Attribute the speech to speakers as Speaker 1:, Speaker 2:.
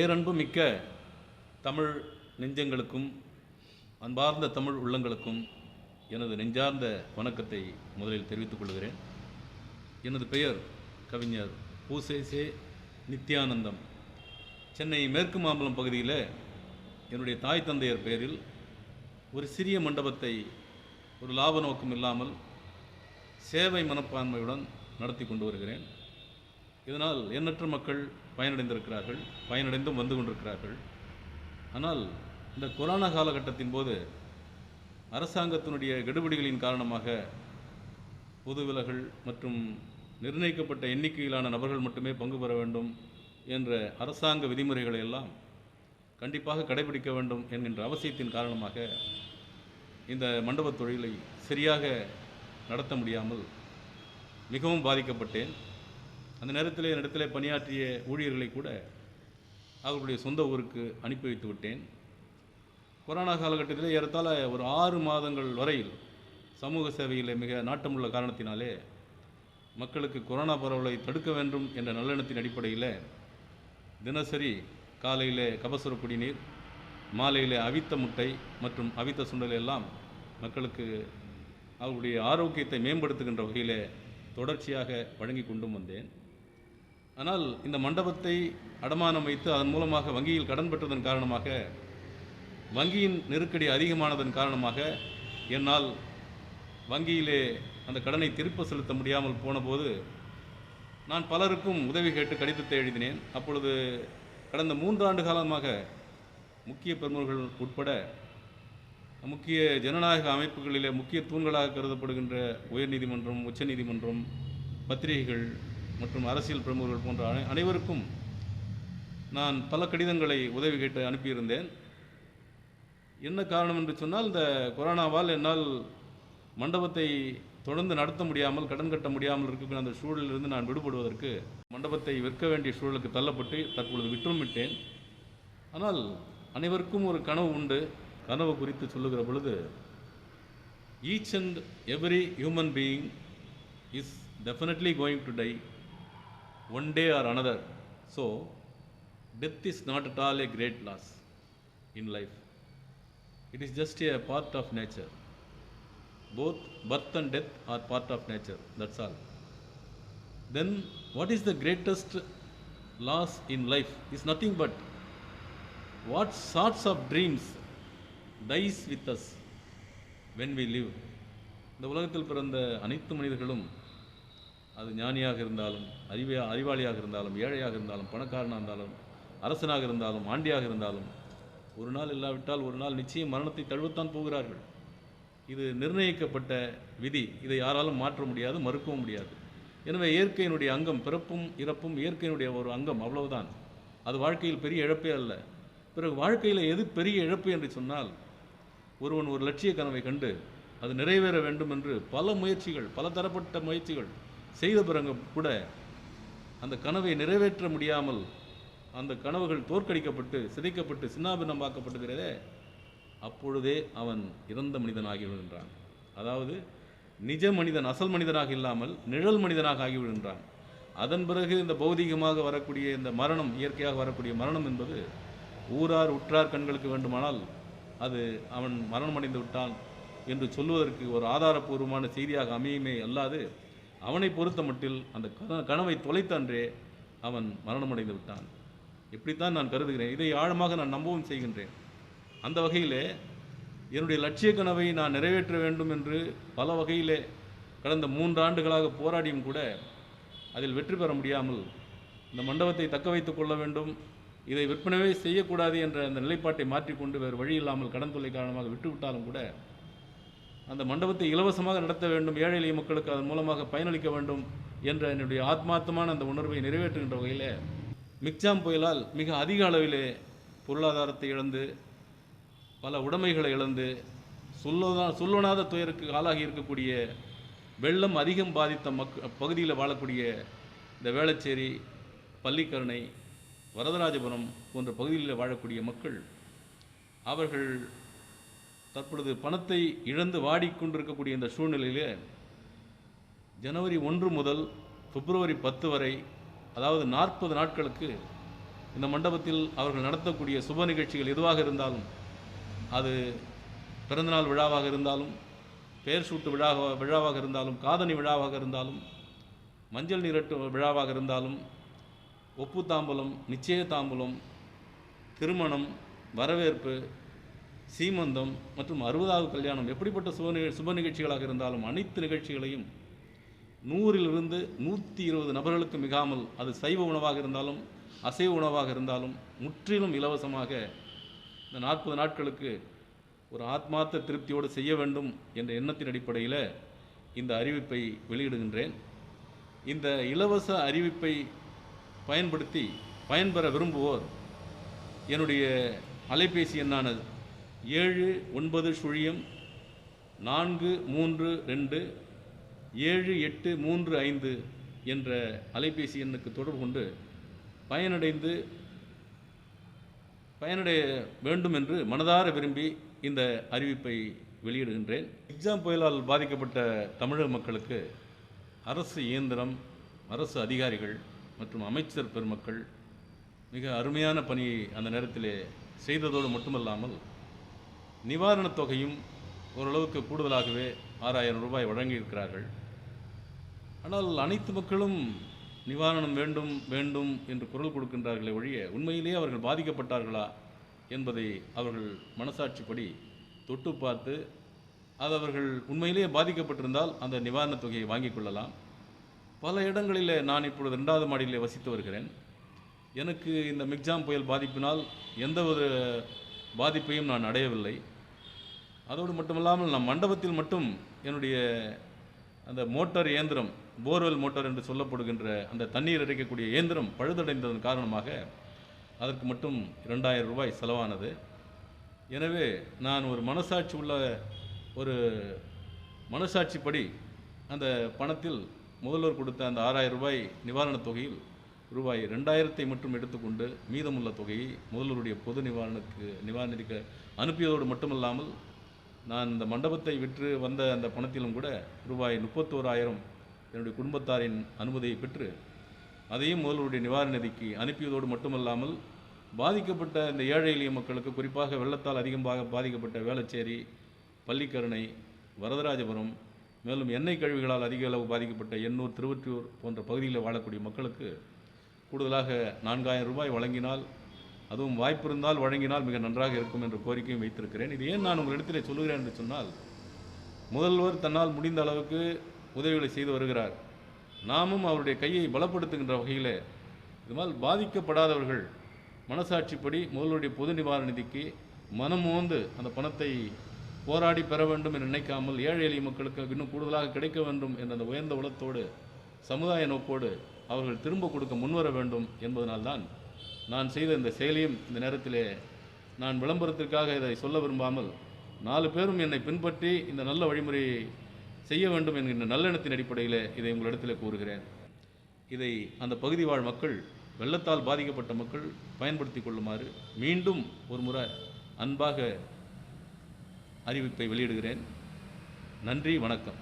Speaker 1: பேரன்பு மிக்க தமிழ் நெஞ்சங்களுக்கும் அன்பார்ந்த தமிழ் உள்ளங்களுக்கும் எனது நெஞ்சார்ந்த வணக்கத்தை முதலில் தெரிவித்துக் கொள்கிறேன். எனது பெயர் கவிஞர் பூசேசே நித்யானந்தம். சென்னை மேற்கு மாம்பலம் பகுதியில் என்னுடைய தாய் தந்தையர் பெயரில் ஒரு சிறிய மண்டபத்தை ஒரு லாப நோக்கம் இல்லாமல் சேவை மனப்பான்மையுடன் நடத்தி கொண்டு வருகிறேன். இதனால் எண்ணற்ற மக்கள் பயனடைந்திருக்கிறார்கள் பயனடைந்தும் வந்து கொண்டிருக்கிறார்கள். ஆனால் இந்த கொரோனா காலகட்டத்தின் போது அரசாங்கத்தினுடைய கெடுபிடிகளின் காரணமாக பொது விலகல் மற்றும் நிர்ணயிக்கப்பட்ட எண்ணிக்கையிலான நபர்கள் மட்டுமே பங்கு பெற வேண்டும் என்ற அரசாங்க விதிமுறைகளை எல்லாம் கண்டிப்பாக கடைபிடிக்க வேண்டும் என்கின்ற அவசியத்தின் காரணமாக இந்த மண்டபத் தொழிலை சரியாக நடத்த முடியாமல் மிகவும் பாதிக்கப்பட்டேன். அந்த நேரத்தில் என்னிடத்திலே பணியாற்றிய ஊழியர்களை கூட அவர்களுடைய சொந்த ஊருக்கு அனுப்பி வைத்து விட்டேன். கொரோனா காலகட்டத்தில் ஏறத்தாழ ஒரு ஆறு மாதங்கள் வரையில் சமூக சேவையில் மிக நாட்டமுள்ள காரணத்தினாலே மக்களுக்கு கொரோனா பரவலை தடுக்க வேண்டும் என்ற நல்லெண்ணத்தின் அடிப்படையில் தினசரி காலையில் கபசுர குடிநீர் மாலையில் அவித்த முட்டை மற்றும் அவித்த சுண்டல் எல்லாம் மக்களுக்கு அவர்களுடைய ஆரோக்கியத்தை மேம்படுத்துகின்ற வகையில் தொடர்ச்சியாக வழங்கி கொண்டும் வந்தேன். ஆனால் இந்த மண்டபத்தை அடமானம் வைத்து அதன் மூலமாக வங்கியில் கடன் பெற்றதன் காரணமாக வங்கியின் நெருக்கடி அதிகமானதன் காரணமாக என்னால் வங்கியிலே அந்த கடனை திருப்ப செலுத்த முடியாமல் போனபோது நான் பலருக்கும் உதவி கேட்டு கடிதத்தை எழுதினேன். அப்பொழுது கடந்த மூன்றாண்டு காலமாக முக்கிய பிரமுகர்கள் உட்பட முக்கிய ஜனநாயக அமைப்புகளிலே முக்கிய தூண்களாக கருதப்படுகின்ற உயர்நீதிமன்றம் உச்சநீதிமன்றம் பத்திரிகைகள் மற்றும் அரசியல் பிரமுகர்கள் போன்ற அனைவருக்கும் நான் பல கடிதங்களை உதவி கேட்டு அனுப்பியிருந்தேன். என்ன காரணம் என்று சொன்னால் இந்த கொரோனாவால் என்னால் மண்டபத்தை தொடர்ந்து நடத்த முடியாமல் கடன் கட்ட முடியாமல் இருக்கக்கூடிய அந்த சூழலிலிருந்து நான் விடுபடுவதற்கு மண்டபத்தை விற்க வேண்டிய சூழலுக்கு தள்ளப்பட்டு தற்பொழுது விற்றும் விட்டேன் ஆனால் அனைவருக்கும் ஒரு கனவு உண்டு. கனவு குறித்து சொல்லுகிற பொழுது each and every human being is definitely going to die one day or another so death is not at all a great loss in life it is just a part of nature both birth and death are part of nature that's all then what is the greatest loss in life is nothing but what sorts of dreams dies with us when we live இந்த உலகத்தில் பிறந்த அனைத்து மனிதர்களும் அது ஞானியாக இருந்தாலும் அறிவியா அறிவாளியாக இருந்தாலும் ஏழையாக இருந்தாலும் பணக்காரனாக இருந்தாலும் அரசனாக இருந்தாலும் ஆண்டியாக இருந்தாலும் ஒரு நாள் இல்லாவிட்டால் ஒரு நாள் நிச்சயம் மரணத்தை தழுவத்தான் போகிறார்கள். இது நிர்ணயிக்கப்பட்ட விதி. இதை யாராலும் மாற்ற முடியாது மறுக்கவும் முடியாது. எனவே இயற்கையினுடைய அங்கம் பிறப்பும் இறப்பும் இயற்கையினுடைய ஒரு அங்கம் அவ்வளவுதான். அது வாழ்க்கையில் பெரிய இழப்பே அல்ல. பிறகு வாழ்க்கையில் எது பெரிய இழப்பு என்று சொன்னால் ஒருவன் ஒரு லட்சிய கனவை கண்டு அது நிறைவேற வேண்டும் என்று பல முயற்சிகள் பல தரப்பட்ட முயற்சிகள் செய்த பிறகு கூட அந்த கனவை நிறைவேற்ற முடியாமல் அந்த கனவுகள் தோற்கடிக்கப்பட்டு சிதைக்கப்பட்டு சின்னாபின்னமாக்கப்படுகிறதே அப்பொழுதே அவன் இறந்த மனிதனாகி விடுகின்றான். அதாவது நிஜ மனிதன் அசல் மனிதனாக இல்லாமல் நிழல் மனிதனாக ஆகிவிடுகின்றான் அதன் பிறகு இந்த பௌதிகமாக வரக்கூடிய இந்த மரணம் இயற்கையாக வரக்கூடிய மரணம் என்பது ஊரார் உற்றார் கண்களுக்கு வேண்டுமானால் அது அவன் மரணம் அடைந்து விட்டான் என்று சொல்வதற்கு ஒரு ஆதாரபூர்வமான செய்தியாக அமையுமே அல்லாது அவனை பொறுத்த மட்டில் அந்த கனவை தொலைத்தன்றே அவன் மரணமடைந்து விட்டான். இப்படித்தான் நான் கருதுகிறேன். இதை ஆழமாக நான் நம்பவும் செய்கின்றேன். அந்த வகையிலே என்னுடைய லட்சிய கனவை நான் நிறைவேற்ற வேண்டும் என்று பல வகையிலே கடந்த மூன்று ஆண்டுகளாக போராடியும் கூட அதில் வெற்றி பெற முடியாமல் இந்த மண்டபத்தை தக்க வைத்துக் கொள்ள வேண்டும் இதை விற்பனவே செய்யக்கூடாது என்ற அந்த நிலைப்பாட்டை மாற்றிக்கொண்டு வேறு வழி இல்லாமல் கடன் தொல்லை காரணமாக விட்டுவிட்டாலும் கூட அந்த மண்டபத்தை இலவசமாக நடத்த வேண்டும் ஏழை எளிய மக்களுக்கு அதன் மூலமாக பயனளிக்க வேண்டும் என்ற என்னுடைய ஆத்மார்த்தமான அந்த உணர்வை நிறைவேற்றுகின்ற வகையில் மிக்ஜாம் புயலால் மிக அதிக அளவிலே பொருளாதாரத்தை இழந்து பல உடைமைகளை இழந்து சொல்லதா சொல்லொணாத துயருக்கு ஆளாகி இருக்கக்கூடிய வெள்ளம் அதிகம் பாதித்த மக் பகுதியில் வாழக்கூடிய இந்த வேளச்சேரி பள்ளிக்கரணை வரதராஜபுரம் போன்ற பகுதிகளில் வாழக்கூடிய மக்கள் அவர்கள் தற்பொழுது பணத்தை இழந்து வாடிக்கொண்டிருக்கக்கூடிய இந்த சூழ்நிலையிலே ஜனவரி ஒன்று முதல் பிப்ரவரி பத்து வரை அதாவது நாற்பது நாட்களுக்கு இந்த மண்டபத்தில் அவர்கள் நடத்தக்கூடிய சுப நிகழ்ச்சிகள் எதுவாக இருந்தாலும் அது பிறந்தநாள் விழாவாக இருந்தாலும் பெயர் சூட்டு விழாவாக விழாவாக இருந்தாலும் காதணி விழாவாக இருந்தாலும் மஞ்சள் நீரட்டு விழாவாக இருந்தாலும் ஒப்பு தாம்பலம் நிச்சய தாம்பலம் திருமணம் வரவேற்பு சீமந்தம் மற்றும் அறுபதாவது கல்யாணம் எப்படிப்பட்ட சுப நிக சுப நிகழ்ச்சிகளாக இருந்தாலும் அனைத்து நிகழ்ச்சிகளையும் நூறிலிருந்து நூற்றி இருபது நபர்களுக்கு மிகாமல் அது சைவ உணவாக இருந்தாலும் அசைவ உணவாக இருந்தாலும் முற்றிலும் இலவசமாக இந்த நாற்பது நாட்களுக்கு ஒரு ஆத்மார்த்த திருப்தியோடு செய்ய வேண்டும் என்ற எண்ணத்தின் அடிப்படையில் இந்த அறிவிப்பை வெளியிடுகின்றேன். இந்த இலவச அறிவிப்பை பயன்படுத்தி பயன்பெற விரும்புவோர் என்னுடைய அலைபேசி எண்ணான ஏழு ஒன்பது சுழியம் நான்கு மூன்று ரெண்டு ஏழு எட்டு மூன்று ஐந்து என்ற அலைபேசி எண்ணுக்கு தொடர்பு கொண்டு பயனடைந்து பயனடைய வேண்டும் என்று மனதார விரும்பி இந்த அறிவிப்பை வெளியிடுகின்றேன். எக்ஸாம் புயலால் பாதிக்கப்பட்ட தமிழக மக்களுக்கு அரசு இயந்திரம் அரசு அதிகாரிகள் மற்றும் அமைச்சர் பெருமக்கள் மிக அருமையான பணியை அந்த நேரத்திலே செய்ததோடு மட்டுமல்லாமல் நிவாரணத் தொகையும் ஓரளவுக்கு கூடுதலாகவே ஆறாயிரம் ரூபாய் வழங்கியிருக்கிறார்கள். ஆனால் அனைத்து மக்களும் நிவாரணம் வேண்டும் வேண்டும் என்று குரல் கொடுக்கின்றார்களே ஒழிய உண்மையிலேயே அவர்கள் பாதிக்கப்பட்டார்களா என்பதை அவர்கள் மனசாட்சிப்படி தொட்டு பார்த்து அது அவர்கள் உண்மையிலேயே பாதிக்கப்பட்டிருந்தால் அந்த நிவாரணத் தொகையை வாங்கிக் கொள்ளலாம். பல இடங்களிலே நான் இப்பொழுது ரெண்டாவது மாடியிலே வசித்து வருகிறேன். எனக்கு இந்த மிக்ஜாம் புயல் பாதிப்பினால் எந்த ஒரு பாதிப்பையும் நான் அடையவில்லை. அதோடு மட்டுமல்லாமல் நான் மண்டபத்தில் மட்டும் என்னுடைய அந்த மோட்டார் இயந்திரம் போர்வெல் மோட்டார் என்று சொல்லப்படுகின்ற அந்த தண்ணீர் இறைக்கக்கூடிய இயந்திரம் பழுதடைந்ததன் காரணமாக அதற்கு மட்டும் இரண்டாயிரம் ரூபாய் செலவானது. எனவே நான் ஒரு மனசாட்சி உள்ள ஒரு மனசாட்சிப்படி அந்த பணத்தில் முதல்வர் கொடுத்த அந்த ஆறாயிரம் ரூபாய் நிவாரணத் தொகையில் ரூபாய் ரெண்டாயிரத்தை மட்டும் எடுத்துக்கொண்டு மீதமுள்ள தொகையை முதல்வருடைய பொது நிவாரணத்துக்கு நிவாரணிக்க அனுப்பியதோடு மட்டுமல்லாமல் நான் இந்த மண்டபத்தை விற்று வந்த அந்த பணத்திலும் கூட ரூபாய் முப்பத்தோராயிரம் என்னுடைய குடும்பத்தாரின் அனுமதியை பெற்று அதையும் முதல்வருடைய நிவாரண நிதிக்கு அனுப்பியதோடு மட்டுமல்லாமல் பாதிக்கப்பட்ட இந்த ஏழை எளிய மக்களுக்கு குறிப்பாக வெள்ளத்தால் அதிகமாக பாதிக்கப்பட்ட வேளச்சேரி பள்ளிக்கரணை வரதராஜபுரம் மேலும் எண்ணெய் கழிவுகளால் அதிக அளவு பாதிக்கப்பட்ட எண்ணூர் திருவற்றியூர் போன்ற பகுதிகளில் வாழக்கூடிய மக்களுக்கு கூடுதலாக நான்காயிரம் ரூபாய் வழங்கினால் அதுவும் வாய்ப்பு இருந்தால் வழங்கினால் மிக நன்றாக இருக்கும் என்ற கோரிக்கையும் வைத்திருக்கிறேன். இது ஏன் நான் உங்களிடத்தில் சொல்லுகிறேன் என்று சொன்னால் முதல்வர் தன்னால் முடிந்த அளவுக்கு உதவிகளை செய்து வருகிறார். நாமும் அவருடைய கையை பலப்படுத்துகின்ற வகையில் இதுமால் பாதிக்கப்படாதவர்கள் மனசாட்சிப்படி முதல்வருடைய பொது நிவாரண நிதிக்கு மனம் மோந்து அந்த பணத்தை போராடி பெற வேண்டும் என்று நினைக்காமல் ஏழை எளிய மக்களுக்கு இன்னும் கூடுதலாக கிடைக்க வேண்டும் என்ற அந்த உயர்ந்த உலத்தோடு சமுதாய நோக்கோடு அவர்கள் திரும்ப கொடுக்க முன்வர வேண்டும் என்பதனால்தான் நான் செய்த இந்த செயலையும் இந்த நேரத்திலே நான் விளம்பரத்திற்காக இதை சொல்ல விரும்பாமல் நாலு பேரும் என்னை பின்பற்றி இந்த நல்ல வழிமுறையை செய்ய வேண்டும் என்கின்ற நல்லெண்ணத்தின் அடிப்படையில் இதை உங்களிடத்தில் கூறுகிறேன். இதை அந்த பகுதி வாழ் மக்கள் வெள்ளத்தால் பாதிக்கப்பட்ட மக்கள் பயன்படுத்தி கொள்ளுமாறு மீண்டும் ஒரு முறை அன்பாக அறிவிப்பை வெளியிடுகிறேன். நன்றி வணக்கம்.